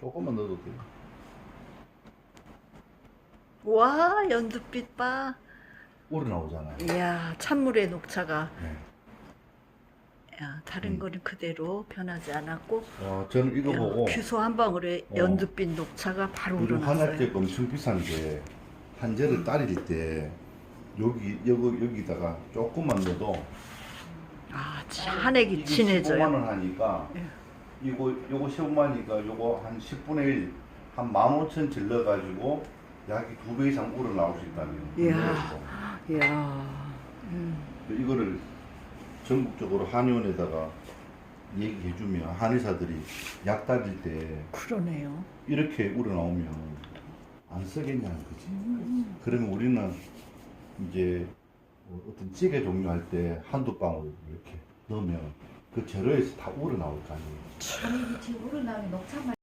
조금만 넣어도 돼요. 와 연두빛 봐. 우러나오잖아요. 이야 찬물의 녹차가 네. 야, 다른 음. 거는 그대로 변하지 않았고 어, 저는 이거 야, 보고 규소 한 방울에 어. 연두빛 녹차가 바로 요즘 우러났어요. 한약재가 엄청 비싼데 한재를 따릴 때 여기 여기 여기다가 조금만 넣어도 아, 진- 한액이 이게 진해져요. 15만 원 하니까 예. 이거 요거 15만이니까 요거 한 10분의 1, 한 15,000 질러 가지고 약이 두 배 이상 우러 나올 수 있다는 이야. 이야. 음. 이거를 전국적으로 한의원에다가 얘기해 주면 한의사들이 약 따질 때 그러네요. 이렇게 우러 나오면 안 쓰겠냐는 거지. 그러면 우리는 이제 뭐 어떤 찌개 종류 할 때 한두 방울 이렇게 넣으면 그 재료에서 다 우러 나올 거 아니에요. 아니 지금 우러나오는 녹차